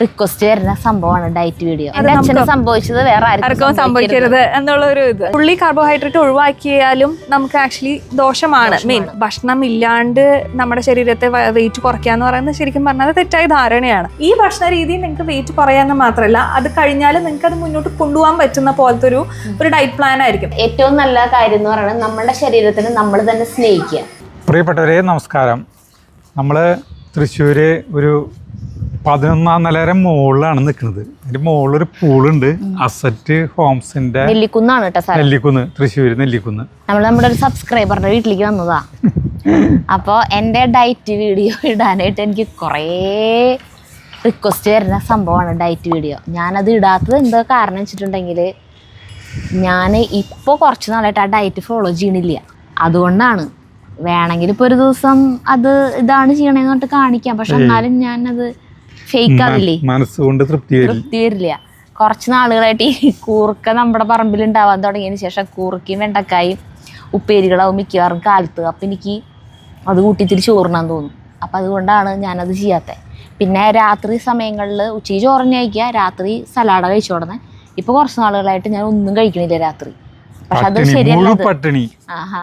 Request വരുന്ന സംഭവമാണ് diet video എന്റെ അച്ഛന് സംഭവിച്ചത് വേറെ ആർക്കും ആർക്കും സംഭവിക്കരുത്. എന്നുള്ള ഒരു ഇത്. പുള്ളി കാർബോഹൈഡ്രേറ്റ് ഒഴിവാക്കിയാലും നമുക്ക് ആക്ച്വലി ദോഷമാണ്. മെയിൻ ഭക്ഷണം ഇല്ലാണ്ട് നമ്മുടെ ശരീരത്തെ വെയിറ്റ് കുറയ്ക്കുക എന്ന് പറയുന്നത് ശരിക്കും പറഞ്ഞാൽ തെറ്റായ ധാരണയാണ്. ഈ ഭക്ഷണ രീതി നിങ്ങൾക്ക് വെയിറ്റ് കുറയാന്ന് മാത്രമല്ല അത് കഴിഞ്ഞാൽ നിങ്ങൾക്ക് അത് മുന്നോട്ട് കൊണ്ടുപോകാൻ പറ്റുന്ന പോലത്തെ ഒരു ഒരു ഡയറ്റ് പ്ലാൻ ആയിരിക്കും. ഏറ്റവും നല്ല കാര്യം എന്ന് പറയുന്നത് നമ്മുടെ ശരീരത്തിന് നമ്മൾ തന്നെ സ്നേഹിക്കുക. പ്രിയപ്പെട്ടവരെ നമസ്കാരം. നമ്മൾ തൃശ്ശൂർ ഒരു പതിനൊന്നാം നിലയുടെ മുകളിലാണ് നിൽക്കുന്നത്. അതിന്റെ മുകളിലൊരു പൂളുണ്ട്. അസറ്റ് ഹോംസിന്റെ നെല്ലിക്കുന്നാണ് കേട്ടോ നെല്ലിക്കുന്ന് തൃശ്ശൂര് നെല്ലിക്കുന്ന്. നമ്മൾ നമ്മുടെ ഒരു സബ്സ്ക്രൈബറിന്റെ വീട്ടിലേക്ക് വന്നതാ. അപ്പോൾ എന്റെ ഡയറ്റ് വീഡിയോ ഇടാനായിട്ട് എനിക്ക് കുറേ റിക്വസ്റ്റ് വരുന്ന സംഭവമാണ് ഡയറ്റ് വീഡിയോ. ഞാനത് ഇടാത്തത് എന്തോ കാരണം വെച്ചിട്ടുണ്ടെങ്കിൽ ഞാൻ ഇപ്പോൾ കുറച്ച് നാളായിട്ട് ആ ഡയറ്റ് ഫോളോ ചെയ്യണില്ല. അതുകൊണ്ടാണ്. വേണമെങ്കിൽ ഇപ്പോൾ ഒരു ദിവസം അത് ഇതാണ് ചെയ്യണമെന്ന് പറഞ്ഞിട്ട് കാണിക്കാം. പക്ഷെ എന്നാലും ഞാനത് ഫേക്ക് ആവില്ലേ മനസ്സുകൊണ്ട് തൃപ്തി തൃപ്തി വരില്ല കുറച്ച് നാളുകളായിട്ട് ഈ കൂർക്ക നമ്മുടെ പറമ്പിൽ ഉണ്ടാവാൻ തുടങ്ങിയതിന് ശേഷം കൂർക്കയും വെണ്ടക്കായും ഉപ്പേരികളാവും മിക്കവാറും കാലത്ത്. അപ്പം എനിക്ക് അത് കൂട്ടി തിരിച്ച് ചോറിനാൻ തോന്നും. അപ്പം അതുകൊണ്ടാണ് ഞാനത് ചെയ്യാത്തത് പിന്നെ രാത്രി സമയങ്ങളിൽ ഉച്ചയ്ക്ക് ചോറിനെ കഴിക്കുക രാത്രി സലാഡ് കഴിച്ചു തുടങ്ങി ഇപ്പോൾ കുറച്ച് നാളുകളായിട്ട് ഞാൻ ഒന്നും കഴിക്കണില്ല രാത്രി. പക്ഷെ അത് ശരിയല്ല ആഹാ.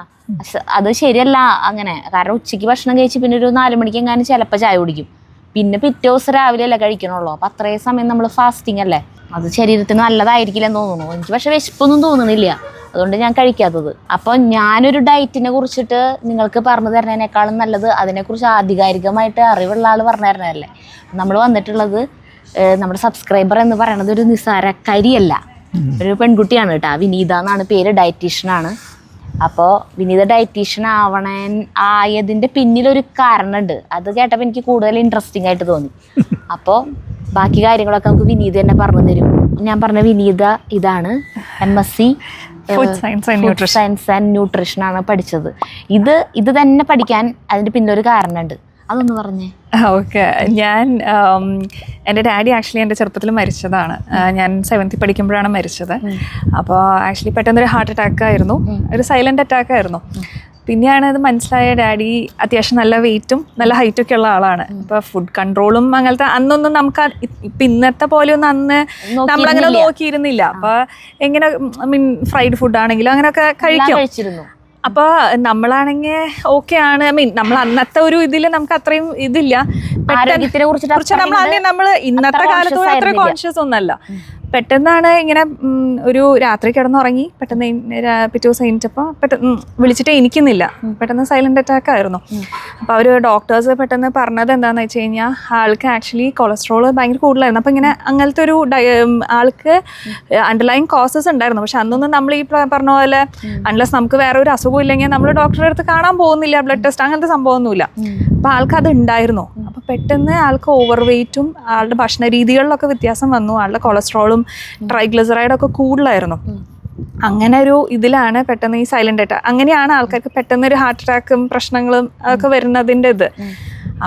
അത് ശരിയല്ല അങ്ങനെ. കാരണം ഉച്ചയ്ക്ക് ഭക്ഷണം കഴിച്ച് പിന്നെ ഒരു നാല് മണിക്ക് എങ്ങാനും ചിലപ്പോൾ ചായ കുടിക്കും. പിന്നെ പിറ്റേ ദിവസം രാവിലെ അല്ലേ കഴിക്കണുള്ളൂ. അപ്പം അത്രയും സമയം നമ്മൾ ഫാസ്റ്റിംഗ് അല്ലേ? അത് ശരീരത്തിന് നല്ലതായിരിക്കില്ലെന്ന് തോന്നുന്നു. എനിക്ക് പക്ഷെ വിശപ്പൊന്നും തോന്നുന്നില്ല. അതുകൊണ്ട് ഞാൻ കഴിക്കാത്തത്. അപ്പോൾ ഞാനൊരു ഡയറ്റിനെ കുറിച്ചിട്ട് നിങ്ങൾക്ക് പറഞ്ഞു തരുന്നതിനേക്കാളും നല്ലത് അതിനെക്കുറിച്ച് ആധികാരികമായിട്ട് അറിവുള്ള ആൾ പറഞ്ഞു തരണതല്ലേ നമ്മൾ വന്നിട്ടുള്ളത് നമ്മുടെ സബ്സ്ക്രൈബർ എന്ന് പറയുന്നത് ഒരു നിസ്സാരക്കരിയല്ല. ഒരു പെൺകുട്ടിയാണ് കേട്ടോ. വിനീത എന്നാണ് പേര്. ഡയറ്റീഷ്യനാണ് അപ്പോൾ വിനീത ഡയറ്റീഷ്യൻ ആവണേ ആയതിന്റെ പിന്നിലൊരു കാരണമുണ്ട് അത് കേട്ടപ്പോൾ എനിക്ക് കൂടുതൽ ഇൻട്രസ്റ്റിംഗ് ആയിട്ട് തോന്നി. അപ്പോൾ ബാക്കി കാര്യങ്ങളൊക്കെ നമുക്ക് വിനീത തന്നെ പറഞ്ഞു തരും. ഞാൻ പറഞ്ഞ വിനീത ഇതാണ് M S C. Science and nutrition ആണ് പഠിച്ചത്. ഇത് ഇത് തന്നെ പഠിക്കാൻ അതിന്റെ പിന്നിലൊരു കാരണമുണ്ട് അതൊന്ന് പറഞ്ഞേ. ഓക്കെ. ഞാൻ എന്റെ ഡാഡി ആക്ച്വലി എന്റെ ചെറുപ്പത്തിൽ മരിച്ചതാണ്. ഞാൻ സെവൻത്തിൽ പഠിക്കുമ്പോഴാണ് മരിച്ചത്. അപ്പോൾ ആക്ച്വലി പെട്ടെന്നൊരു ഹാർട്ട് അറ്റാക്ക് ആയിരുന്നു ഒരു സൈലന്റ് അറ്റാക്ക് ആയിരുന്നു പിന്നെയാണ് അത് മനസ്സിലായ ഡാഡി അത്യാവശ്യം നല്ല വെയിറ്റും നല്ല ഹൈറ്റും ഒക്കെ ഉള്ള ആളാണ്. ഇപ്പൊ ഫുഡ് കൺട്രോളും അങ്ങനത്തെ അന്നൊന്നും നമുക്ക് ഇപ്പൊ ഇന്നത്തെ പോലെ ഒന്നും അന്ന് നമ്മളങ്ങനെ നോക്കിയിരുന്നില്ല. അപ്പൊ എങ്ങനെ ഐ മീൻ ഫ്രൈഡ് ഫുഡ് ആണെങ്കിലും അങ്ങനെയൊക്കെ കഴിക്കാം. അപ്പോൾ നമ്മളാണെങ്കിൽ ഓക്കെ ആണ്. ഐ മീൻ നമ്മൾ അന്നത്തെ ഒരു ഇതിൽ നമുക്ക് അത്രയും ഇതില്ല. പെട്ടെന്ന് ആരോഗ്യത്തിനെ കുറിച്ച് നമ്മൾ നമ്മൾ ഇന്നത്തെ കാലത്ത് അത്ര കോൺഷ്യസ് ഒന്നല്ല. പെട്ടെന്നാണ് ഇങ്ങനെ ഒരു രാത്രി കിടന്നുറങ്ങി. പെട്ടെന്ന് പിറ്റേ ദിവസം എണീറ്റപ്പോൾ പെട്ടെന്ന് വിളിച്ചിട്ട് എനിക്കുന്നില്ല. പെട്ടെന്ന് സൈലന്റ് അറ്റാക്ക് ആയിരുന്നു. അപ്പോൾ അവർ ഡോക്ടേഴ്സ് പെട്ടെന്ന് പറഞ്ഞത് എന്താണെന്ന് വെച്ച് കഴിഞ്ഞാൽ ആൾക്ക് ആക്ച്വലി കൊളസ്ട്രോൾ ഭയങ്കര കൂടുതലായിരുന്നു. അപ്പോൾ ഇങ്ങനെ അങ്ങനത്തെ ഒരു ആൾക്ക് അണ്ടർലൈൻ കോസസ് ഉണ്ടായിരുന്നു. പക്ഷെ അന്നൊന്നും നമ്മൾ ഈ പറഞ്ഞ പോലെ അൺലെസ് നമുക്ക് വേറെ ഒരു അസുഖം ഇല്ലെങ്കിൽ നമ്മൾ ഡോക്ടറെ അടുത്ത് കാണാൻ പോകുന്നില്ല ബ്ലഡ് ടെസ്റ്റ് അങ്ങനത്തെ സംഭവമൊന്നുമില്ല. അപ്പോൾ ആൾക്ക് അത് ഉണ്ടായിരുന്നു. അപ്പോൾ പെട്ടെന്ന് ആൾക്ക് ഓവർ വെയിറ്റും ആളുടെ ഭക്ഷണ രീതികളിലൊക്കെ വ്യത്യാസം വന്നു. ആളുടെ കൊളസ്ട്രോളും ട്രൈഗ്ലിസറൈഡൊക്കെ കൂടുതലായിരുന്നു. അങ്ങനെ ഒരു ഇതിലാണ് പെട്ടെന്ന് ഈ സൈലന്റ് അറ്റാക്ക് അങ്ങനെയാണ് ആൾക്കാർക്ക് പെട്ടെന്ന് ഒരു ഹാർട്ട് അറ്റാക്കും പ്രശ്നങ്ങളും ഒക്കെ വരുന്നതിന്റെ ഇത്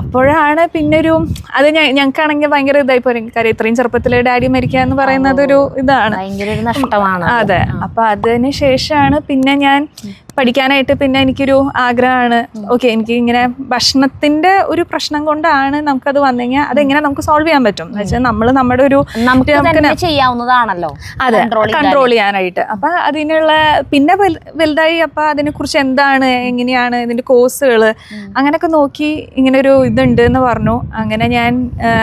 അപ്പോഴാണ് പിന്നെ ഒരു അത് ഞങ്ങൾക്കാണെങ്കിൽ ഭയങ്കര ഇതായി പോരും. കാര്യം ഇത്രയും ചെറുപ്പത്തിൽ ഡാഡി മരിക്കുക എന്ന് പറയുന്നത് ഒരു ഇതാണ്. ഭയങ്കര ഒരു നഷ്ടമാണ് അതെ. അപ്പൊ അതിന് ശേഷമാണ് പിന്നെ ഞാൻ പഠിക്കാനായിട്ട് പിന്നെ എനിക്കൊരു ആഗ്രഹമാണ്. ഓക്കെ എനിക്ക് ഇങ്ങനെ ഭക്ഷണത്തിന്റെ ഒരു പ്രശ്നം കൊണ്ടാണ് നമുക്കത് വന്നെങ്കിൽ അതെങ്ങനെ നമുക്ക് സോൾവ് ചെയ്യാൻ പറ്റും? എന്ന് വെച്ചാൽ നമ്മൾ നമ്മുടെ ഒരു ചെയ്യാവുന്നതാണല്ലോ. അതെ കൺട്രോൾ ചെയ്യാനായിട്ട്. അപ്പൊ അതിനുള്ള പിന്നെ വലുതായി അപ്പൊ അതിനെ കുറിച്ച് എന്താണ് എങ്ങനെയാണ് ഇതിന്റെ കോഴ്സുകൾ അങ്ങനെയൊക്കെ നോക്കി ഇങ്ങനെ ഒരു ഇതുണ്ട് എന്ന് പറഞ്ഞു. അങ്ങനെ ഞാൻ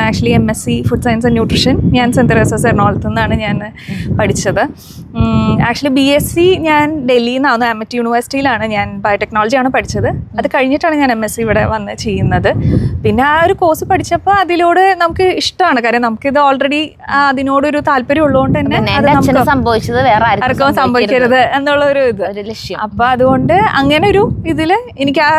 actually M S C food science and nutrition ഞാൻ സെന്റ് തെരേസസ് എറണാകുളത്ത് നിന്നാണ് ഞാൻ പഠിച്ചത്. ആക്ച്വലി ബി എസ് സി ഞാൻ ഡൽഹിയിൽ നിന്നാണ് അമറ്റ് യൂണിവേഴ്സിറ്റിയിലാണ് ഞാൻ ബയോടെക്നോളജിയാണ് പഠിച്ചത്. അത് കഴിഞ്ഞിട്ടാണ് ഞാൻ എം എസ് സി ഇവിടെ വന്ന് ചെയ്യുന്നത്. പിന്നെ ആ ഒരു കോഴ്സ് പഠിച്ചപ്പോൾ അതിലൂടെ നമുക്ക് ഇഷ്ടമാണ്. കാര്യം നമുക്കിത് ഓൾറെഡി അതിനോടൊരു താല്പര്യം ഉള്ളതുകൊണ്ട് തന്നെ സംഭവിച്ചത് വേറെ ആർക്കും സംഭവിക്കരുത്. എന്നുള്ള ഒരു ഇത് അപ്പൊ അതുകൊണ്ട് അങ്ങനെ ഒരു ഇതിൽ എനിക്ക് ആ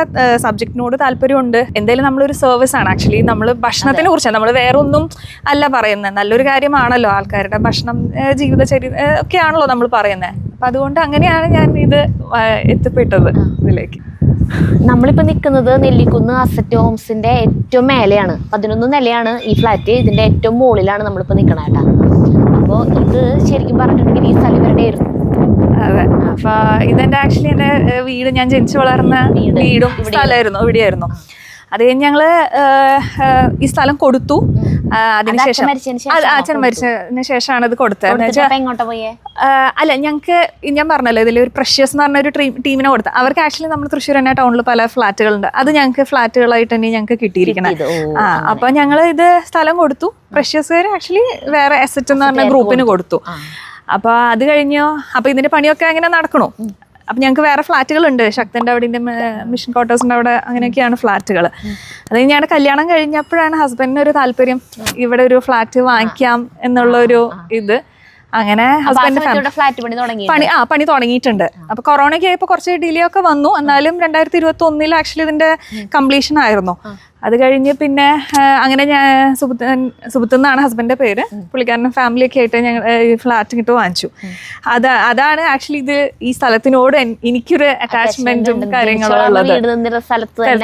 സബ്ജക്റ്റിനോട് താല്പര്യമുണ്ട്. എന്തായാലും നമ്മളൊരു സർവീസ് ആണ്. ആക്ച്വലി നമ്മൾ ഭക്ഷണത്തിനെ കുറിച്ചാണ്. നമ്മൾ വേറെ ഒന്നും അല്ല പറയുന്നത്. നല്ലൊരു കാര്യമാണല്ലോ ആൾക്കാരുടെ ഭക്ഷണം ജീവിതചര്യ ഒക്കെ ഒക്കെയാണല്ലോ നമ്മൾ പറയുന്നത്. അപ്പൊ അതുകൊണ്ട് അങ്ങനെയാണ് ഞാൻ ഇത് എത്തിപ്പെട്ടത് ഇതിലേക്ക്. നമ്മളിപ്പോ നിൽക്കുന്നത് നെല്ലിക്കുന്ന് അസറ്റ് ഹോംസിന്റെ ഏറ്റവും മേലെയാണ്. പതിനൊന്ന് നിലയാണ് ഈ ഫ്ലാറ്റ് ഇതിന്റെ ഏറ്റവും മുകളിലാണ് നമ്മളിപ്പോ നിൽക്കണ കേട്ടാ. അപ്പോൾ ഇത് ശരിക്കും പറഞ്ഞിട്ടുണ്ടെങ്കിൽ ഈ സ്ഥലം ഇവരുടെ ആയിരുന്നു. അതെ. അപ്പൊ ഇതെന്റെ ആക്ച്വലി എന്റെ വീട് ഞാൻ ജനിച്ചു വളർന്ന വീടും. സ്ഥലമായിരുന്നു ഇവിടെയായിരുന്നു. അത് കഴിഞ്ഞ് ഞങ്ങൾ ഈ സ്ഥലം കൊടുത്തു. അതിനുശേഷം അച്ഛൻ മരിച്ചതിന് ശേഷമാണ് ഇത് കൊടുത്തത്. അല്ല ഞങ്ങൾക്ക് ഞാൻ പറഞ്ഞല്ലോ ഇതിൽ ഒരു പ്രഷ്യസ് എന്ന് പറഞ്ഞ ഒരു ടീമിനെ കൊടുത്ത. അവർക്ക് ആക്ച്വലി നമ്മൾ തൃശ്ശൂർ തന്നെ ടൗണിൽ പല ഫ്ലാറ്റുകളുണ്ട്. അത് ഞങ്ങൾക്ക് ഫ്ലാറ്റുകളായിട്ട് തന്നെ ഞങ്ങൾക്ക് ഓ ആ അപ്പൊ ഞങ്ങൾ ഇത് സ്ഥലം കൊടുത്തു. പ്രഷ്യസുകാർ ആക്ച്വലി വേറെ എസറ്റ് എന്ന് പറഞ്ഞ ഗ്രൂപ്പിന് കൊടുത്തു. അപ്പൊ അത് കഴിഞ്ഞോ അപ്പൊ ഇതിന്റെ പണിയൊക്കെ എങ്ങനെ നടക്കണു? അപ്പൊ ഞങ്ങൾക്ക് വേറെ ഫ്ലാറ്റുകളുണ്ട്. ശക്തന്റെ അവിടെ മിഷൻ ക്വാർട്ടേഴ്സിന്റെ അവിടെ അങ്ങനെയൊക്കെയാണ് ഫ്ലാറ്റുകൾ അത് ഞാൻ കല്യാണം കഴിഞ്ഞപ്പോഴാണ് ഹസ്ബൻഡിന് ഒരു താല്പര്യം. ഇവിടെ ഒരു ഫ്ലാറ്റ് വാങ്ങിക്കാം എന്നുള്ള ഒരു ഇത്. അങ്ങനെ ഹസ്ബൻഡ് പണി ആ പണി തുടങ്ങിയിട്ടുണ്ട്. അപ്പൊ കൊറോണയ്ക്ക് ആയപ്പോൾ കുറച്ച് ഡിലേ ഒക്കെ വന്നു. എന്നാലും രണ്ടായിരത്തി ഇരുപത്തി ഒന്നിൽ ആക്ച്വലി ഇതിന്റെ കംപ്ലീഷൻ ആയിരുന്നു. അത് കഴിഞ്ഞ് പിന്നെ അങ്ങനെ ഞാൻ സുബുത്തൻ സുബുത്ത് എന്നാണ് ഹസ്ബൻഡിന്റെ പേര്. പുള്ളിക്കാരന്റെ ഫാമിലി ഒക്കെ ആയിട്ട് ഞങ്ങൾ ഫ്ലാറ്റ് കിട്ടും വാങ്ങിച്ചു. അത് അതാണ് ആക്ച്വലി ഇത് ഈ സ്ഥലത്തിനോട് എനിക്കൊരു അറ്റാച്ച്മെന്റും കാര്യങ്ങളും ഉള്ളത്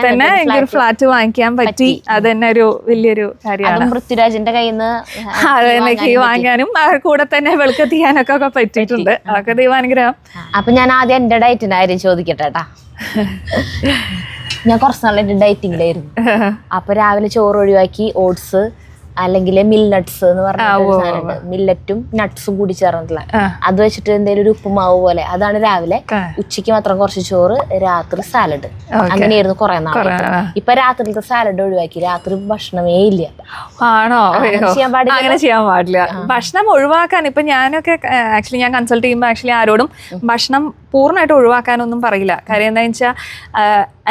തന്നെ എനിക്കൊരു ഫ്ലാറ്റ് വാങ്ങിക്കാൻ പറ്റി. അത് തന്നെ ഒരു വലിയൊരു കാര്യമാണ്. പൃഥ്വിരാജിന്റെ കയ്യിൽ അതിലേക്ക് വാങ്ങാനും കൂടെ തന്നെ വെളുക്കെത്തിക്കാനൊക്കെ ഒക്കെ പറ്റിയിട്ടുണ്ട്. അതൊക്കെ ദൈവാനുഗ്രഹം. അപ്പൊ ഞാൻ ആദ്യം എന്റെ ഡയറ്റിന്റെ കാര്യം ചോദിക്കട്ടെ കേട്ടാ ഞാൻ കുറച്ച് നാളായിട്ട് ഡയറ്റിങ്ങിലായിരുന്നു അപ്പൊ രാവിലെ ചോറ് ഒഴിവാക്കി ഓട്സ് അല്ലെങ്കിൽ മില്ലറ്റ്സ് എന്ന് പറഞ്ഞ മില്ലറ്റും നട്ട്സും കൂടി ചേർന്നിട്ടുള്ള. അത് വെച്ചിട്ട് എന്തെങ്കിലും ഒരു ഉപ്പുമാവ് പോലെ. അതാണ് രാവിലെ. ഉച്ചയ്ക്ക് മാത്രം കുറച്ച് ചോറ് രാത്രി സാലഡ് അങ്ങനെയായിരുന്നു കുറെ നാൾ. ഇപ്പൊ രാത്രിയിലത്തെ സാലഡ് ഒഴിവാക്കി. രാത്രി ഭക്ഷണമേ ഇല്ല. ആണോ. അങ്ങനെ ചെയ്യാൻ പാടില്ല. ഭക്ഷണം ഒഴിവാക്കാൻ ഇപ്പൊ ഞാനൊക്കെ ആക്ച്വലി ഞാൻ കൺസൾട്ട് ചെയ്യുമ്പോൾ ആക്ച്വലി ആരോടും ഭക്ഷണം പൂർണമായിട്ട് ഒഴിവാക്കാനൊന്നും പറയില്ല. കാര്യം എന്താ വെച്ചാൽ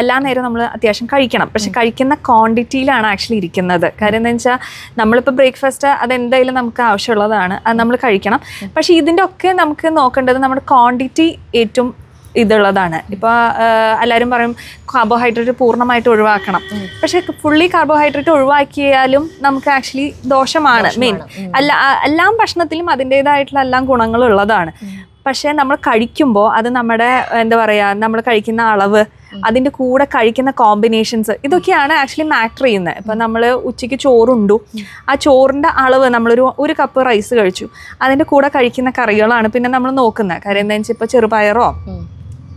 എല്ലാ നേരവും നമ്മൾ അത്യാവശ്യം കഴിക്കണം. പക്ഷെ കഴിക്കുന്ന ക്വാണ്ടിറ്റിയിലാണ് ആക്ച്വലി ഇരിക്കുന്നത്. കാര്യം എന്താ വെച്ചാൽ നമ്മളിപ്പോൾ ബ്രേക്ക്ഫാസ്റ്റ് അതെന്തായാലും നമുക്ക് ആവശ്യമുള്ളതാണ്. അത് നമ്മൾ കഴിക്കണം. പക്ഷെ ഇതിന്റെ ഒക്കെ നമുക്ക് നോക്കേണ്ടത് നമ്മുടെ ക്വാണ്ടിറ്റി ഏറ്റവും ഇതുള്ളതാണ്. ഇപ്പോൾ എല്ലാവരും പറയും കാർബോഹൈഡ്രേറ്റ് പൂർണമായിട്ട് ഒഴിവാക്കണം. പക്ഷേ ഫുള്ളി കാർബോഹൈഡ്രേറ്റ് ഒഴിവാക്കിയാലും നമുക്ക് ആക്ച്വലി ദോഷമാണ് മെയിൻ അല്ല എല്ലാം ഭക്ഷണത്തിലും അതിന്റെതായിട്ടുള്ള എല്ലാം ഗുണങ്ങളുള്ളതാണ്. പക്ഷേ നമ്മൾ കഴിക്കുമ്പോൾ അത് നമ്മുടെ എന്താ പറയുക നമ്മൾ കഴിക്കുന്ന അളവ് അതിന്റെ കൂടെ കഴിക്കുന്ന കോമ്പിനേഷൻസ് ഇതൊക്കെയാണ് ആക്ച്വലി മാറ്റർ ചെയ്യുന്നത്. ഇപ്പം നമ്മൾ ഉച്ചയ്ക്ക് ചോറുണ്ടു. ആ ചോറിന്റെ അളവ് നമ്മളൊരു ഒരു കപ്പ് റൈസ് കഴിച്ചു. അതിന്റെ കൂടെ കഴിക്കുന്ന കറികളാണ് പിന്നെ നമ്മൾ നോക്കുന്നത്. കാര്യം എന്താ വെച്ചാൽ ഇപ്പോൾ ചെറുപയറോ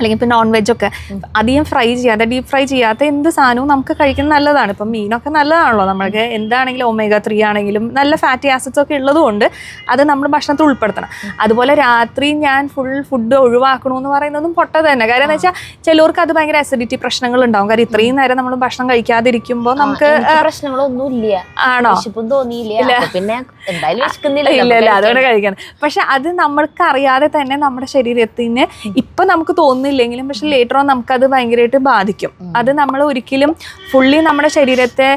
അല്ലെങ്കിൽ ഇപ്പം നോൺ വെജ് ഒക്കെ അധികം ഫ്രൈ ചെയ്യാതെ ഡീപ് ഫ്രൈ ചെയ്യാത്ത എന്ത് സാധനവും നമുക്ക് കഴിക്കുന്നത് നല്ലതാണ്. ഇപ്പം മീനൊക്കെ നല്ലതാണല്ലോ നമ്മൾക്ക്. എന്താണെങ്കിലും ഒമേഗ ത്രീ ആണെങ്കിലും നല്ല ഫാറ്റി ആസിഡ്സ് ഒക്കെ ഉള്ളതുകൊണ്ട് അത് നമ്മൾ ഭക്ഷണത്തിൽ ഉൾപ്പെടുത്തണം. അതുപോലെ രാത്രി ഞാൻ ഫുൾ ഫുഡ് ഒഴിവാക്കണമെന്ന് പറയുന്നതും പൊട്ട തന്നെ. കാര്യം എന്ന് വെച്ചാൽ ചിലവർക്ക് അത് ഭയങ്കര അസിഡിറ്റി പ്രശ്നങ്ങൾ ഉണ്ടാവും. കാര്യം ഇത്രയും നേരം നമ്മൾ ഭക്ഷണം കഴിക്കാതിരിക്കുമ്പോൾ നമുക്ക് പ്രശ്നങ്ങളൊന്നുമില്ല. ആണോ? തോന്നിയില്ല. പിന്നെ എന്തായാലും അതുകൊണ്ട് കഴിക്കണം. പക്ഷെ അത് നമ്മൾക്ക് അറിയാതെ തന്നെ നമ്മുടെ ശരീരത്തിന് ഇപ്പൊ നമുക്ക് തോന്നുന്നില്ലെങ്കിലും പക്ഷെ ലേറ്റർ ഓൺ നമുക്കത് ഭയങ്കരമായിട്ട് ബാധിക്കും. അത് നമ്മൾ ഒരിക്കലും ഫുള്ളി നമ്മുടെ ശരീരത്തെ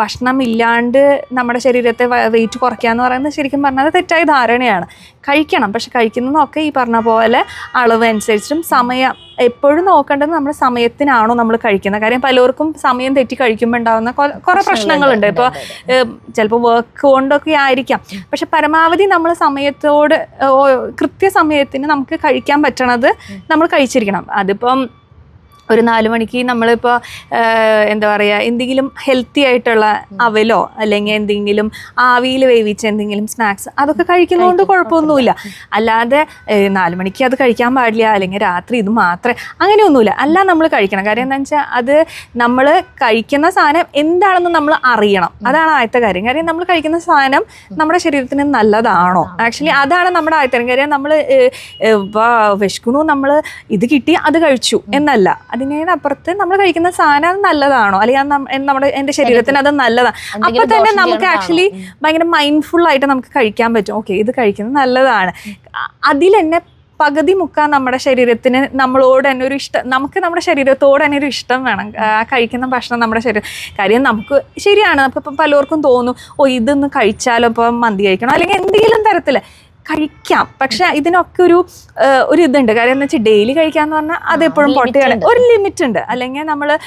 ഭക്ഷണം ഇല്ലാണ്ട് നമ്മുടെ ശരീരത്തെ വെയിറ്റ് കുറയ്ക്കുക എന്ന് പറയുന്നത് ശരിക്കും പറഞ്ഞാൽ തെറ്റായ ധാരണയാണ്. കഴിക്കണം. പക്ഷെ കഴിക്കുന്നതൊക്കെ ഈ പറഞ്ഞ പോലെ അളവ് അനുസരിച്ചും സമയം എപ്പോഴും നോക്കേണ്ടത് നമ്മുടെ സമയത്തിനാണോ നമ്മൾ കഴിക്കുന്നത് കാര്യം. പലർക്കും സമയം തെറ്റി കഴിക്കുമ്പോൾ ഉണ്ടാകുന്ന കുറേ പ്രശ്നങ്ങളുണ്ട്. ഇപ്പോൾ ചിലപ്പോൾ വർക്ക് കൊണ്ടൊക്കെ ആയിരിക്കാം. പക്ഷെ പരമാവധി നമ്മൾ സമയത്തോട് കൃത്യസമയത്തിന് നമുക്ക് കഴിക്കാൻ പറ്റണത് നമ്മൾ കഴിച്ചിരിക്കണം. അതിപ്പം ഒരു നാല് മണിക്ക് നമ്മളിപ്പോൾ എന്താ പറയുക എന്തെങ്കിലും ഹെൽത്തി ആയിട്ടുള്ള അവലോ അല്ലെങ്കിൽ എന്തെങ്കിലും ആവിയിൽ വേവിച്ച എന്തെങ്കിലും സ്നാക്സ് അതൊക്കെ കഴിക്കുന്നതുകൊണ്ട് കുഴപ്പമൊന്നുമില്ല. അല്ലാതെ നാല് മണിക്ക് അത് കഴിക്കാൻ പാടില്ല അല്ലെങ്കിൽ രാത്രി ഇത് മാത്രമേ അങ്ങനെയൊന്നുമില്ല. അല്ല നമ്മൾ കഴിക്കണം. കാര്യം എന്താണെന്ന് വെച്ചാൽ അത് നമ്മൾ കഴിക്കുന്ന സാധനം എന്താണെന്ന് നമ്മൾ അറിയണം. അതാണ് ആദ്യത്തെ കാര്യം. കാര്യം നമ്മൾ കഴിക്കുന്ന സാധനം നമ്മുടെ ശരീരത്തിന് നല്ലതാണോ? ആക്ച്വലി അതാണ് നമ്മുടെ ആദ്യത്തെ കാര്യം. നമ്മൾ വിശക്കണു നമ്മൾ ഇത് കിട്ടി അത് കഴിച്ചു എന്നല്ല. അതിനപ്പുറത്ത് നമ്മൾ കഴിക്കുന്ന സാധനം അത് നല്ലതാണോ? അല്ലെങ്കിൽ നമ്മുടെ എന്റെ ശരീരത്തിന് അത് നല്ലതാണ് അപ്പൊ തന്നെ നമുക്ക് ആക്ച്വലി ഭയങ്കര മൈൻഡ്ഫുൾ ആയിട്ട് നമുക്ക് കഴിക്കാൻ പറ്റും. ഓക്കെ ഇത് കഴിക്കുന്നത് നല്ലതാണ്. അതിൽ തന്നെ പകുതി മുക്കാൻ നമ്മുടെ ശരീരത്തിന് നമ്മളോട് തന്നെ ഒരു ഇഷ്ടം നമുക്ക് നമ്മുടെ ശരീരത്തോട് തന്നെ ഒരു ഇഷ്ടം വേണം. കഴിക്കുന്ന ഭക്ഷണം നമ്മുടെ ശരീരം കാര്യം നമുക്ക് ശരിയാണ്. നമുക്ക് ഇപ്പം പലർക്കും തോന്നും ഓ ഇതൊന്ന് കഴിച്ചാലോ ഇപ്പം മന്തി കഴിക്കണം? അല്ലെങ്കിൽ എന്തെങ്കിലും തരത്തിൽ കഴിക്കാം. പക്ഷെ ഇതിനൊക്കെ ഒരു ഒരു ഇതുണ്ട്. കാര്യം എന്ന് വെച്ചാൽ ഡെയിലി കഴിക്കാന്ന് പറഞ്ഞാൽ അത് എപ്പോഴും പൊട്ടിയാണ്. ഒരു ലിമിറ്റ് ഉണ്ട് അല്ലെങ്കിൽ നമ്മൾ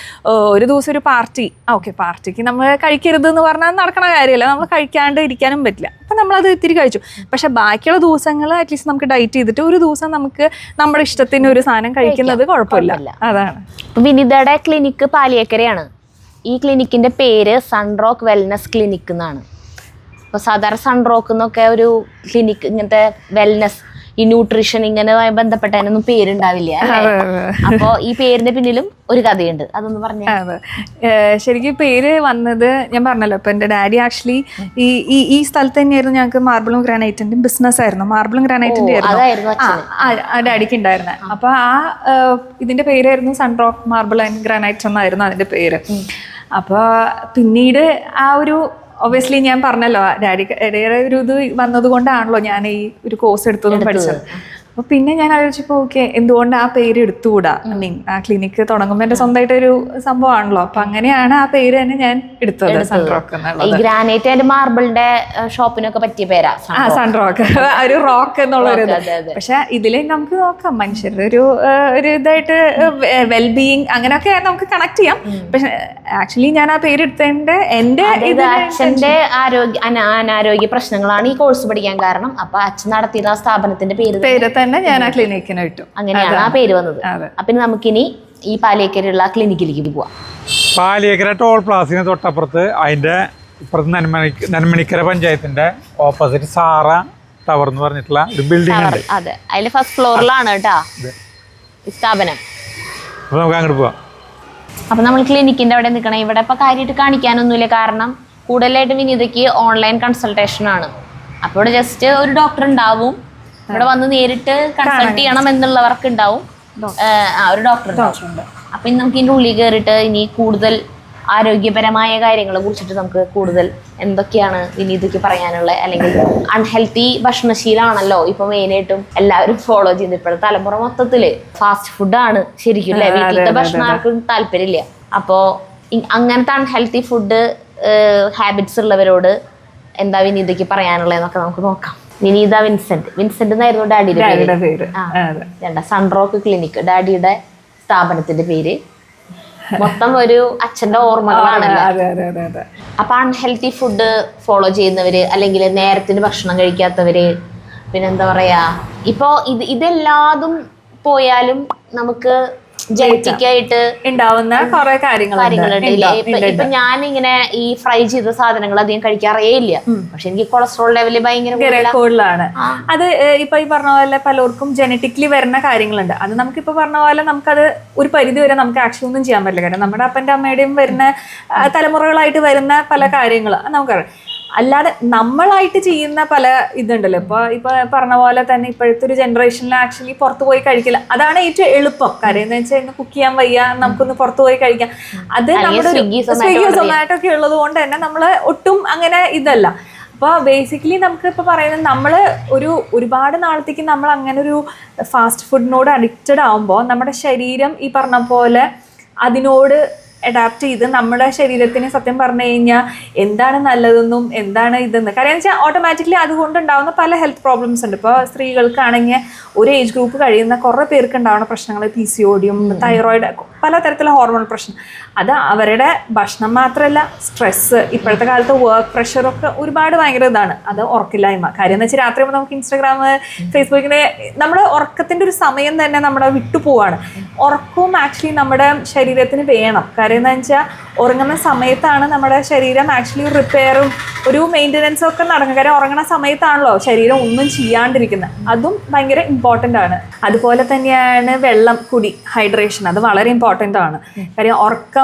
ഒരു ദിവസം ഒരു പാർട്ടി ഓക്കെ പാർട്ടിക്ക് നമ്മൾ കഴിക്കരുത് എന്ന് പറഞ്ഞാൽ നടക്കണ കാര്യമല്ല. നമ്മൾ കഴിക്കാണ്ട് ഇരിക്കാനും പറ്റില്ല. അപ്പം നമ്മളത് ഇത്തിരി കഴിച്ചു. പക്ഷെ ബാക്കിയുള്ള ദിവസങ്ങൾ അറ്റ്ലീസ്റ്റ് നമുക്ക് ഡയറ്റ് ചെയ്തിട്ട് ഒരു ദിവസം നമുക്ക് നമ്മുടെ ഇഷ്ടത്തിന് ഒരു സാധനം കഴിക്കുന്നത് കുഴപ്പമില്ല. അതാണ്. വിനിതയുടെ ക്ലിനിക്ക് പാലിയേക്കരയാണ്. ഈ ക്ലിനിക്കിന്റെ പേര് സൺറോക്ക് വെൽനസ് ക്ലിനിക്ക് എന്നാണ്. അപ്പോൾ സാധാരണ സൺറോക്ക് എന്നൊക്കെ ഒരു ക്ലിനിക്ക് ഇങ്ങനത്തെ വെൽനസ് ഈ ന്യൂട്രീഷൻ ഇങ്ങനെ ബന്ധപ്പെട്ടതിനൊന്നും പേരുണ്ടാവില്ല അല്ലേ? അതെ, അതെ. അപ്പോ ഈ പേരിന്റെ പിന്നിലും ഒരു കഥയുണ്ട്. അതൊന്ന് പറഞ്ഞു. ശരിക്കും പേര് വന്നത് ഞാൻ പറഞ്ഞല്ലോ ഇപ്പൊ എന്റെ ഡാഡി ആക്ച്വലി ഈ ഈ ഈ സ്ഥലത്ത് തന്നെയായിരുന്നു ഞങ്ങൾക്ക് മാർബിളും ഗ്രാനൈറ്റിന്റെ ബിസിനസ് ആയിരുന്നു. മാർബിളും ഗ്രാനൈറ്റിന്റെ ആയിരുന്നു. ഡാഡിക്ക് ഉണ്ടായിരുന്നത് അപ്പൊ ആ ഇതിന്റെ പേരായിരുന്നു സൺറോക്ക് മാർബിൾ ആൻഡ് ഗ്രാനൈറ്റ് എന്നായിരുന്നു അതിന്റെ പേര്. അപ്പൊ പിന്നീട് ആ ഒരു ഒബിയസ്ലി ഞാൻ പറഞ്ഞല്ലോ ഡാഡി ഡാഡിയുടെ ഒരു ഇത് വന്നത് കൊണ്ടാണല്ലോ ഞാൻ ഈ ഒരു കോഴ്സ് എടുത്തതും. പഠിച്ചത്. അപ്പൊ പിന്നെ ഞാൻ ആലോചിച്ചപ്പോ ഓക്കെ എന്തുകൊണ്ട് ആ പേര് എടുത്തുകൂടാ? ഐ മീൻ ആ ക്ലിനിക്ക് തുടങ്ങുമ്പോൾ എന്റെ സ്വന്തമായിട്ട് ഒരു സംഭവമാണല്ലോ അപ്പൊ അങ്ങനെയാണ് ആ പേര് തന്നെ ഞാൻ എടുത്തത്. സൺറോക്ക് എന്നുള്ളത്. ഈ ഗ്രാനൈറ്റ് ആൻഡ് മാർബിളിന്റെ ഷോപ്പിനൊക്കെ പറ്റിയ പേരാ ആ സൺറോക്ക് ഒരു റോക്ക് എന്നുള്ള ഒരു ഇത്. പക്ഷെ ഇതിലെ നമുക്ക് നോക്കാം. മനുഷ്യരുടെ ഒരു ഒരു ഇതായിട്ട് വെൽബീയിങ് അങ്ങനെയൊക്കെ നമുക്ക് കണക്ട് ചെയ്യാം. പക്ഷെ ആക്ച്വലി ഞാൻ ആ പേര് എടുത്തതിന്റെ എന്റെ ഇത് അച്ഛന്റെ ആരോഗ്യ അനാരോഗ്യ പ്രശ്നങ്ങളാണ് ഈ കോഴ്സ് പഠിക്കാൻ കാരണം. അപ്പൊ അച്ഛൻ നടത്തിയിരുന്ന ആ സ്ഥാപനത്തിന്റെ പേര് പേര് തന്നെ ഞാൻ ആ ക്ലിനിക്കിന് ഇട്ടു. അങ്ങനെയാണ് ആ പേര് വന്നത്. അപ്പം നമുക്കിനി ഈ പാലിയേക്കരയുള്ള ക്ലിനിക്കിലേക്ക് പോവാം. പാലിയേക്കര ടോൾ പ്ലാസിന് തൊട്ടപ്പുറത്ത് അതിന്റെ ഇപ്പുറത്ത് നന്മണി നന്മണിക്കര പഞ്ചായത്തിന്റെ ഓപ്പോസിറ്റ് സാറ ടവർ എന്ന് പറഞ്ഞിട്ടുള്ള ഒരു ബിൽഡിംഗ് ഉണ്ട്. അതെ. അതിൽ ഫസ്റ്റ് ഫ്ലോറിലാണ് കേട്ടാ ഈ സ്ഥാപനം. അപ്പോൾ നമുക്ക് അങ്ങോട്ട് പോവാം. അപ്പൊ നമ്മൾ ക്ലിനിക്കിന്റെ അവിടെ നിൽക്കണം. ഇവിടെ ഇപ്പൊ കാര്യമായിട്ട് കാണിക്കാനൊന്നുമില്ല. കാരണം കൂടുതലായിട്ട് വിനീതയ്ക്ക് ഓൺലൈൻ കൺസൾട്ടേഷൻ ആണ്. അപ്പോൾ ഇവിടെ ജസ്റ്റ് ഒരു ഡോക്ടർ ഉണ്ടാവും. ഇവിടെ വന്ന് നേരിട്ട് കൺസൾട്ട് ചെയ്യണം എന്നുള്ളവർക്ക് ഉണ്ടാവും ഒരു ഡോക്ടർ ഉണ്ടാവും. അപ്പൊ ഇനി നമുക്ക് ഇതിന്റെ ഉള്ളിൽ കയറിയിട്ട് ഇനി കൂടുതൽ ആരോഗ്യപരമായ കാര്യങ്ങളെ കുറിച്ചിട്ട് നമുക്ക് കൂടുതൽ എന്തൊക്കെയാണ് ഇനി ഇതൊക്കെ പറയാനുള്ളത് അല്ലെങ്കിൽ അൺഹെൽത്തി ഭക്ഷണശീലാണല്ലോ. ഇപ്പൊ മെയിനായിട്ടും എല്ലാവരും ഫോളോ ചെയ്യുന്നത്. ഇപ്പോഴത്തെ തലമുറ മൊത്തത്തിൽ ഫാസ്റ്റ് ഫുഡാണ് ശരിക്കും അല്ലേ വീട്ടിലത്തെ ഭക്ഷണം ആർക്കും താല്പര്യമില്ല. അപ്പോ അങ്ങനത്തെ അൺഹെൽത്തി ഫുഡ് ഹാബിറ്റ്സ് ഉള്ളവരോട് എന്താ വിനീതയ്ക്ക് പറയാനുള്ളതെന്നൊക്കെ നമുക്ക് നോക്കാം. വിനീത വിൻസെന്റ്. വിൻസെന്റ് എന്നായിരുന്നു ഡാഡിയുടെ പേര്? രണ്ട സൺറോക്ക് ക്ലിനിക് ഡാഡിയുടെ സ്ഥാപനത്തിന്റെ പേര്. മൊത്തം ഒരു അച്ഛന്റെ ഓർമ്മകളാണ് അപ്പൊ അൺഹെൽത്തി ഫുഡ് ഫോളോ ചെയ്യുന്നവര് അല്ലെങ്കിൽ നേരത്തിന് ഭക്ഷണം കഴിക്കാത്തവര് പിന്നെന്താ പറയാ? ഇപ്പോ ഇത് ഇതെല്ലാതും പോയാലും നമുക്ക് ജനറ്റിക് ആയിട്ട് ഉണ്ടാവുന്ന കുറെ കാര്യങ്ങളുണ്ട്. ഇപ്പൊ ഇപ്പൊ ഞാൻ ഇങ്ങനെ ഈ ഫ്രൈ ചെയ്ത സാധനങ്ങൾ അധികം കഴിക്കാറേ ഇല്ല. പക്ഷെ എനിക്ക് കൊളസ്ട്രോൾ ലെവൽ ഭയങ്കര കൂടുതലാണ്. അത് ഇപ്പൊ ഈ പറഞ്ഞ പോലെ പലർക്കും ജനറ്റിക്കലി വരുന്ന കാര്യങ്ങളുണ്ട്. അത് നമുക്ക് നമുക്കിപ്പോ പറഞ്ഞ പോലെ നമുക്കത് ഒരു പരിധി വരെ നമുക്ക് ആക്ഷൻ ഒന്നും ചെയ്യാൻ പറ്റില്ല. കാരണം നമ്മുടെ അപ്പന്റെ അമ്മയുടെയും വരുന്ന തലമുറകളായിട്ട് വരുന്ന പല കാര്യങ്ങൾ നമുക്കറിയാം. അല്ലാതെ നമ്മളായിട്ട് ചെയ്യുന്ന പല ഇതുണ്ടല്ലോ. ഇപ്പൊ ഇപ്പൊ പറഞ്ഞ പോലെ തന്നെ ഇപ്പോഴത്തെ ഒരു ജനറേഷനിൽ ആക്ച്വലി പുറത്തു പോയി കഴിക്കില്ല അതാണ് ഏറ്റവും എളുപ്പം. കാര്യം എന്ന് വെച്ചാൽ ഇന്ന് കുക്ക് ചെയ്യാൻ വയ്യ നമുക്കൊന്ന് പുറത്തു പോയി കഴിക്കാം. അത് നമ്മുടെ ഒരു- സ്വിഗ്ഗി, സൊമാറ്റോ സ്വിഗ്ഗി സൊമാറ്റോ ഒക്കെ ഉള്ളത് കൊണ്ട് തന്നെ നമ്മൾ ഒട്ടും അങ്ങനെ ഇതല്ല. അപ്പോൾ ബേസിക്കലി നമുക്ക് ഇപ്പോൾ പറയുന്നത് നമ്മൾ ഒരു ഒരുപാട് നാളത്തേക്ക് നമ്മൾ അങ്ങനെ ഒരു ഫാസ്റ്റ് ഫുഡിനോട് അഡിക്റ്റഡ് ആകുമ്പോൾ നമ്മുടെ ശരീരം ഈ പറഞ്ഞ പോലെ അതിനോട് അഡാപ്റ്റ് ചെയ്ത് നമ്മുടെ ശരീരത്തിന് സത്യം പറഞ്ഞു കഴിഞ്ഞാൽ എന്താണ് നല്ലതെന്നും എന്താണ് ഇതെന്ന്. കാര്യം വെച്ചാൽ ഓട്ടോമാറ്റിക്കലി അതുകൊണ്ടുണ്ടാവുന്ന പല ഹെൽത്ത് പ്രോബ്ലംസ് ഉണ്ട്. ഇപ്പോൾ സ്ത്രീകൾക്കാണെങ്കിൽ ഒരു ഏജ് ഗ്രൂപ്പ് കഴിയുന്ന കുറേ പേർക്ക് ഉണ്ടാവുന്ന പ്രശ്നങ്ങൾ പി സി ഓഡിയും തൈറോയിഡ് പലതരത്തിലുള്ള ഹോർമോൺ പ്രശ്നം. അത് അവരുടെ ഭക്ഷണം മാത്രമല്ല സ്ട്രെസ്സ് ഇപ്പോഴത്തെ കാലത്ത് വർക്ക് പ്രഷറൊക്കെ ഒരുപാട് ഭയങ്കര ഇതാണ്. അത് ഉറക്കില്ലായ്മ. കാര്യം എന്ന് വെച്ചാൽ രാത്രി നമുക്ക് ഇൻസ്റ്റാഗ്രാം ഫേസ്ബുക്കിനെ നമ്മുടെ ഉറക്കത്തിന്റെ ഒരു സമയം തന്നെ നമ്മുടെ വിട്ടുപോവാണ് ഉറക്കവും ആക്ച്വലി നമ്മുടെ ശരീരത്തിന് വേണം. കാര്യം എന്ന് വെച്ചാൽ ഉറങ്ങുന്ന സമയത്താണ് നമ്മുടെ ശരീരം ആക്ച്വലി റിപ്പയറും ഒരു മെയിന്റനൻസും ഒക്കെ നടക്കുക കാര്യം ഉറങ്ങുന്ന സമയത്താണല്ലോ ശരീരം ഒന്നും ചെയ്യാണ്ടിരിക്കുന്നത്. അതും ഭയങ്കര ഇമ്പോർട്ടന്റ് ആണ്. അതുപോലെ തന്നെയാണ് വെള്ളം കുടി ഹൈഡ്രേഷൻ അത് വളരെ ഇമ്പോർട്ടന്റ് ആണ്. കാര്യം ഉറക്കം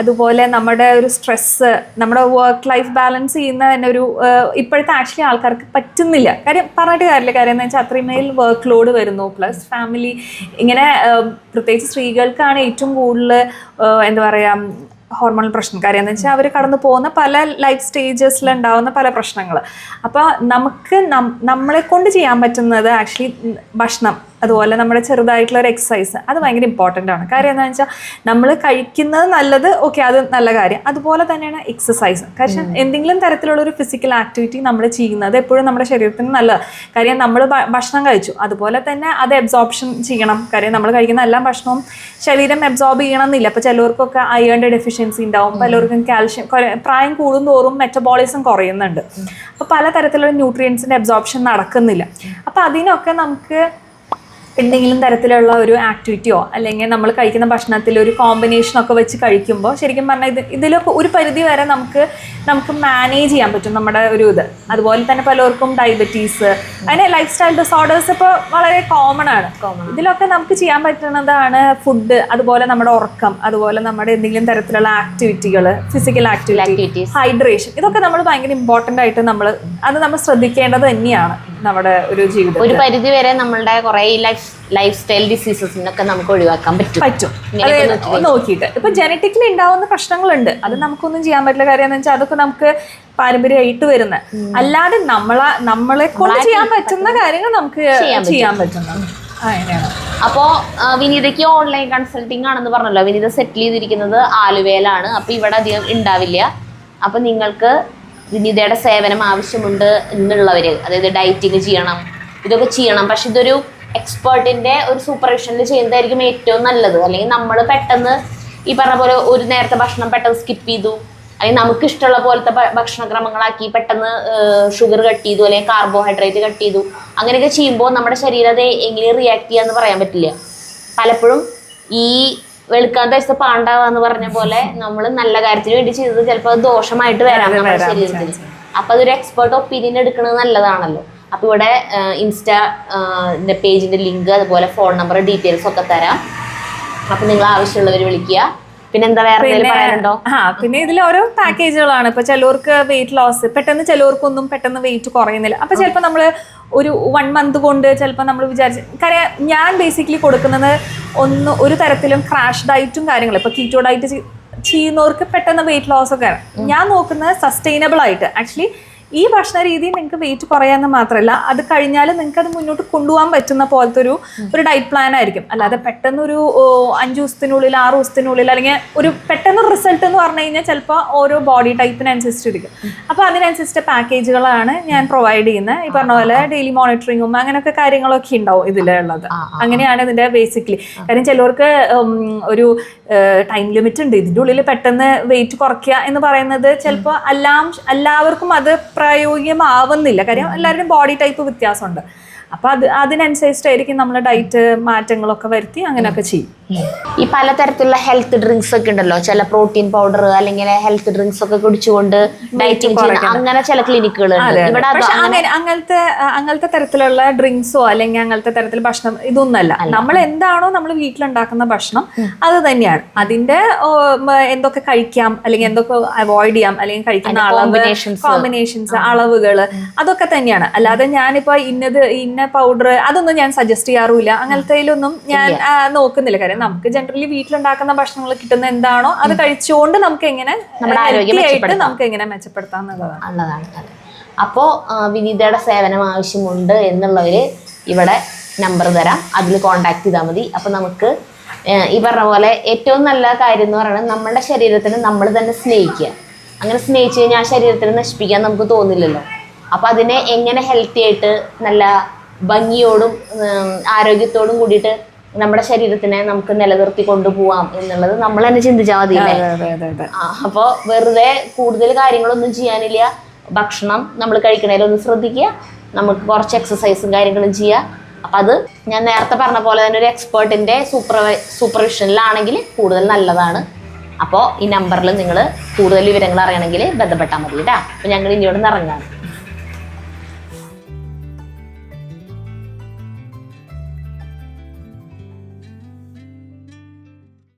അതുപോലെ നമ്മുടെ ഒരു സ്ട്രെസ്സ് നമ്മുടെ വർക്ക് ലൈഫ് ബാലൻസ് ചെയ്യുന്ന തന്നെ ഒരു ഇപ്പോഴത്തെ ആക്ച്വലി ആൾക്കാർക്ക് പറ്റുന്നില്ല. കാര്യം പറഞ്ഞിട്ട് കാര്യമില്ല. കാര്യം എന്ന് വെച്ചാൽ അത്രമേൽ വർക്ക് ലോഡ് വരുന്നു. പ്ലസ് ഫാമിലി ഇങ്ങനെ പ്രത്യേകിച്ച് സ്ത്രീകൾക്കാണ് ഏറ്റവും കൂടുതൽ എന്താ പറയുക ഹോർമോണൽ പ്രശ്നം. കാര്യം എന്ന് വെച്ചാൽ അവർ കടന്നു പോകുന്ന പല ലൈഫ് സ്റ്റേജസിൽ ഉണ്ടാവുന്ന പല പ്രശ്നങ്ങൾ അപ്പോൾ നമുക്ക് നമ്മളെ കൊണ്ട് ചെയ്യാൻ പറ്റുന്നത് ആക്ച്വലി ഭക്ഷണം. അതുപോലെ നമ്മുടെ ചെറുതായിട്ടുള്ള ഒരു എക്സസൈസ് അത് ഭയങ്കര ഇമ്പോർട്ടന്റ് ആണ്. കാര്യം എന്താണെന്ന് വെച്ചാൽ നമ്മൾ കഴിക്കുന്നത് നല്ലത് ഓക്കെ അത് നല്ല കാര്യം. അതുപോലെ തന്നെയാണ് എക്സസൈസ് കാരണം എന്തെങ്കിലും തരത്തിലുള്ള ഒരു ഫിസിക്കൽ ആക്ടിവിറ്റി നമ്മൾ ചെയ്യുന്നത് എപ്പോഴും നമ്മുടെ ശരീരത്തിന് നല്ലതാണ് കാര്യം നമ്മൾ ഭക്ഷണം കഴിച്ചു. അതുപോലെ തന്നെ അത് അബ്സോർപ്ഷൻ ചെയ്യണം. കാര്യം നമ്മൾ കഴിക്കുന്ന എല്ലാ ഭക്ഷണവും ശരീരം അബ്സോർബ് ചെയ്യണം എന്നില്ല അപ്പോൾ ചിലവർക്കൊക്കെ അയേണിന്റെ ഡെഫിഷ്യൻസി ഉണ്ടാവും. പലർക്കും കാൽഷ്യം പ്രായം കൂടുന്തോറും മെറ്റബോളിസം കുറയുന്നുണ്ട്. അപ്പോൾ പല തരത്തിലുള്ള ന്യൂട്രിയൻസിന്റെ അബ്സോർപ്ഷൻ നടക്കുന്നില്ല. അപ്പോൾ അതിനൊക്കെ നമുക്ക് എന്തെങ്കിലും തരത്തിലുള്ള ഒരു ആക്ടിവിറ്റിയോ അല്ലെങ്കിൽ നമ്മൾ കഴിക്കുന്ന ഭക്ഷണത്തിൽ ഒരു കോമ്പിനേഷനൊക്കെ വെച്ച് കഴിക്കുമ്പോൾ ശരിക്കും പറഞ്ഞാൽ ഇത് ഇതിലൊക്കെ ഒരു പരിധി വരെ നമുക്ക് നമുക്ക് മാനേജ് ചെയ്യാൻ പറ്റും നമ്മുടെ ഒരു ഇത്. അതുപോലെ തന്നെ പലർക്കും ഡയബറ്റീസ് അങ്ങനെ ലൈഫ് സ്റ്റൈൽ ഡിസോർഡേഴ്സ് ഇപ്പോൾ വളരെ കോമൺ ആണ്. ഇതിലൊക്കെ നമുക്ക് ചെയ്യാൻ പറ്റുന്നതാണ് ഫുഡ് അതുപോലെ നമ്മുടെ ഉറക്കം അതുപോലെ നമ്മുടെ എന്തെങ്കിലും തരത്തിലുള്ള ആക്ടിവിറ്റികൾ ഫിസിക്കൽ ആക്ടിവിറ്റി ഹൈഡ്രേഷൻ ഇതൊക്കെ നമ്മൾ ഭയങ്കര ഇമ്പോർട്ടന്റ് ആയിട്ട് നമ്മൾ അത് നമ്മൾ ശ്രദ്ധിക്കേണ്ടത് തന്നെയാണ് നമ്മുടെ ഒരു ജീവിതം ഒരു പരിധി വരെ നമ്മളുടെ കുറെ ലൈഫ് ലൈഫ് സ്റ്റൈൽ ഡിസീസസിനൊക്കെ നമുക്ക് ഒഴിവാക്കാൻ പറ്റും. പറ്റും. നോക്കിയിട്ട് ഇപ്പൊ ജനറ്റിക്കലി ഉണ്ടാവുന്ന പ്രശ്നങ്ങളുണ്ട്. അത് നമുക്കൊന്നും ചെയ്യാൻ പറ്റില്ല കാര്യം എന്ന് വെച്ചാൽ അതൊക്കെ നമുക്ക് പാരമ്പര്യമായിട്ട് വരുന്ന. അല്ലാതെ നമ്മളെ നമ്മളെ കൊണ്ട് ചെയ്യാൻ പറ്റുന്ന കാര്യങ്ങൾ നമുക്ക് ചെയ്യാൻ പറ്റുന്നു. അപ്പോ വിനീതയ്ക്ക് ഓൺലൈൻ കൺസൾട്ടിംഗ് ആണെന്ന് പറഞ്ഞല്ലോ. വിനീത സെറ്റിൽ ചെയ്തിരിക്കുന്നത് ആലുവയിലാണ്. അപ്പൊ ഇവിടെ അധികം ഉണ്ടാവില്ല അപ്പൊ നിങ്ങൾക്ക് വിനീതയുടെ സേവനം ആവശ്യമുണ്ട് എന്നുള്ളവര് അതായത് ഡയറ്റിങ് ചെയ്യണം ഇതൊക്കെ ചെയ്യണം. പക്ഷെ ഇതൊരു എക്സ്പേർട്ടിന്റെ ഒരു സൂപ്പർവിഷനിൽ ചെയ്യുന്നതായിരിക്കും ഏറ്റവും നല്ലത്. അല്ലെങ്കിൽ നമ്മൾ പെട്ടെന്ന് ഈ പറഞ്ഞ പോലെ ഒരു നേരത്തെ ഭക്ഷണം പെട്ടെന്ന് സ്കിപ്പ് ചെയ്തു. അല്ലെങ്കിൽ നമുക്ക് ഇഷ്ടമുള്ള പോലത്തെ ഭക്ഷണ ഭക്ഷണക്രമങ്ങളാക്കി പെട്ടെന്ന് ഷുഗർ കട്ട് ചെയ്തു അല്ലെങ്കിൽ കാർബോഹൈഡ്രേറ്റ് കട്ട് ചെയ്തു. അങ്ങനെയൊക്കെ ചെയ്യുമ്പോൾ നമ്മുടെ ശരീരം അത് എങ്ങനെ റിയാക്ട് ചെയ്യാന്ന് പറയാൻ പറ്റില്ല. പലപ്പോഴും ഈ വെളുക്കാൻ തയ്ച്ച പാണ്ടാവ എന്ന് പറഞ്ഞ പോലെ നമ്മൾ നല്ല കാര്യത്തിന് വേണ്ടി ചെയ്തത് ചിലപ്പോൾ ദോഷമായിട്ട് വരാം നമ്മുടെ ശരീരത്തിൽ. അപ്പൊ അതൊരു എക്സ്പേർട്ട് ഒപ്പീനിയൻ എടുക്കുന്നത് നല്ലതാണല്ലോ. അപ്പൊ ഇവിടെ ഇൻസ്റ്റാ പേജിന്റെ ലിങ്ക് അതുപോലെ ഫോൺ നമ്പർ ഡീറ്റെയിൽസ് ഒക്കെ തരാം. അപ്പൊ നിങ്ങൾ ആവശ്യമുള്ളവർ വിളിക്കുക. പിന്നെ എന്താ വേറെ പറയാനുണ്ടോ? ആ പിന്നെ ഇതിൽ ഓരോ പാക്കേജുകളാണ് ഇപ്പൊ ചിലവർക്ക് വെയിറ്റ് ലോസ് പെട്ടെന്ന് ചിലവർക്കൊന്നും പെട്ടെന്ന് വെയിറ്റ് കുറയുന്നില്ല. അപ്പൊ ചിലപ്പോൾ നമ്മൾ ഒരു വൺ മന്ത് കൊണ്ട് ചിലപ്പോൾ നമ്മൾ വിചാരിച്ച് കാര്യം ഞാൻ ബേസിക്കലി കൊടുക്കുന്നത് ഒന്ന് ഒരു തരത്തിലും ക്രാഷ് ഡയറ്റും കാര്യങ്ങളും. ഇപ്പൊ കീറ്റോ ഡയറ്റ് ചെയ്യുന്നവർക്ക് പെട്ടെന്ന് വെയിറ്റ് ലോസ് ഒക്കെ. ഞാൻ നോക്കുന്നത് സസ്റ്റൈനബിൾ ആയിട്ട്. ആക്ച്വലി ഈ ഭക്ഷണ രീതി നിങ്ങൾക്ക് വെയിറ്റ് കുറയാന്ന് മാത്രമല്ല അത് കഴിഞ്ഞാൽ നിങ്ങൾക്ക് അത് മുന്നോട്ട് കൊണ്ടുപോകാൻ പറ്റുന്ന പോലത്തെ ഒരു ഒരു ഡയറ്റ് പ്ലാൻ ആയിരിക്കും. അല്ലാതെ പെട്ടെന്ന് ഒരു അഞ്ച് ദിവസത്തിനുള്ളിൽ ആറ് ദിവസത്തിനുള്ളിൽ അല്ലെങ്കിൽ ഒരു പെട്ടെന്ന് റിസൾട്ട് എന്ന് പറഞ്ഞു കഴിഞ്ഞാൽ ചിലപ്പോൾ ഓരോ ബോഡി ടൈപ്പിനനുസരിച്ചിരിക്കും അപ്പോൾ അതിനനുസരിച്ച പാക്കേജുകളാണ് ഞാൻ പ്രൊവൈഡ് ചെയ്യുന്നത്. ഈ പറഞ്ഞ പോലെ ഡെയിലി മോണിറ്ററിങ്ങും അങ്ങനെയൊക്കെ കാര്യങ്ങളൊക്കെ ഉണ്ടാവും ഇതിലുള്ളത്. അങ്ങനെയാണ് ഇതിന്റെ ബേസിക്കലി കാര്യം ചിലവർക്ക് ഒരു ടൈം ലിമിറ്റ് ഉണ്ട്. ഇതിന്റെ ഉള്ളിൽ പെട്ടെന്ന് വെയിറ്റ് കുറയ്ക്കുക എന്ന് പറയുന്നത് ചിലപ്പോൾ എല്ലാം എല്ലാവർക്കും അത് പ്രായോഗികമാവുന്നില്ല. കാര്യം എല്ലാവരുടെയും ബോഡി ടൈപ്പ് വ്യത്യാസമുണ്ട്. അപ്പൊ അത് അതിനനുസരിച്ചിട്ടായിരിക്കും നമ്മൾ ഡയറ്റ് മാറ്റങ്ങളൊക്കെ വരുത്തി അങ്ങനെയൊക്കെ ചെയ്യും. ഈ പലതരത്തിലുള്ള ഹെൽത്ത് ഡ്രിങ്ക്സ് ഒക്കെ ഉണ്ടല്ലോ. ചില പ്രോട്ടീൻ പൗഡർ അല്ലെങ്കിൽ ഹെൽത്ത് ഡ്രിങ്ക്സ് ഒക്കെ കുടിച്ചുകൊണ്ട് ഡയറ്റിംഗ് ചെയ്യുന്ന അങ്ങനെ ചില ക്ലിനിക്കുകൾ അങ്ങനത്തെ അങ്ങനത്തെ തരത്തിലുള്ള ഡ്രിങ്ക്സോ അല്ലെങ്കിൽ അങ്ങനത്തെ തരത്തിൽ ഭക്ഷണം ഇതൊന്നല്ല നമ്മൾ എന്താണോ നമ്മൾ വീട്ടിലുണ്ടാക്കുന്ന ഭക്ഷണം അത് തന്നെയാണ്. അതിന്റെ എന്തൊക്കെ കഴിക്കാം അല്ലെങ്കിൽ എന്തൊക്കെ അവോയ്ഡ് ചെയ്യാം അല്ലെങ്കിൽ കഴിക്കുന്ന അളവ് കോമ്പിനേഷൻസ് അളവുകൾ അതൊക്കെ തന്നെയാണ്. അല്ലാതെ ഞാനിപ്പോ ഇന്നത് ഇന്ന പൗഡർ അതൊന്നും ഞാൻ സജസ്റ്റ് ചെയ്യാറുമില്ല. അങ്ങനത്തേലൊന്നും ഞാൻ നോക്കുന്നില്ല. കാര്യം നമുക്ക് ജനറലി വീട്ടിലുണ്ടാക്കുന്ന ഭക്ഷണങ്ങൾ കിട്ടുന്ന എന്താണോ അത് കഴിച്ചുകൊണ്ട് നമുക്ക് എങ്ങനെ ആയിട്ട് നമുക്ക് എങ്ങനെ മെച്ചപ്പെടുത്താം എന്നുള്ളതാണ്. അപ്പോൾ വിനീതയുടെ സേവനം ആവശ്യമുണ്ട് എന്നുള്ളവര് ഇവിടെ നമ്പർ തരാം. അതിൽ കോണ്ടാക്ട് ചെയ്താൽ മതി. അപ്പോൾ നമുക്ക് ഈ പറഞ്ഞ പോലെ ഏറ്റവും നല്ല കാര്യം എന്ന് പറയുന്നത് നമ്മുടെ ശരീരത്തിന് നമ്മൾ തന്നെ സ്നേഹിക്കുക. അങ്ങനെ സ്നേഹിച്ചു കഴിഞ്ഞാൽ ആ ശരീരത്തിന് നശിപ്പിക്കാൻ നമുക്ക് തോന്നില്ലല്ലോ. അപ്പോൾ അതിനെ എങ്ങനെ ഹെൽത്തി ആയിട്ട് നല്ല ഭംഗിയോടും ആരോഗ്യത്തോടും കൂടിയിട്ട് നമ്മുടെ ശരീരത്തിനെ നമുക്ക് നിലനിർത്തി കൊണ്ടുപോവാം എന്നുള്ളത് നമ്മൾ തന്നെ ചിന്തിച്ചാൽ മതി അപ്പോൾ വെറുതെ കൂടുതൽ കാര്യങ്ങളൊന്നും ചെയ്യാനില്ല. ഭക്ഷണം നമ്മൾ കഴിക്കണേലൊന്ന് ശ്രദ്ധിക്കുക. നമുക്ക് കുറച്ച് എക്സസൈസും കാര്യങ്ങളും ചെയ്യുക അപ്പം അത് ഞാൻ നേരത്തെ പറഞ്ഞ പോലെ തന്നെ ഒരു എക്സ്പേർട്ടിന്റെ സൂപ്പർവൈ സൂപ്പർവിഷനിലാണെങ്കിൽ കൂടുതൽ നല്ലതാണ്. അപ്പോൾ ഈ നമ്പറിൽ നിങ്ങൾ കൂടുതൽ വിവരങ്ങൾ അറിയണമെങ്കിൽ ബന്ധപ്പെട്ടാൽ മതി കേട്ടോ? അപ്പോൾ ഞങ്ങൾ ഇനിയോട് ഇറങ്ങാം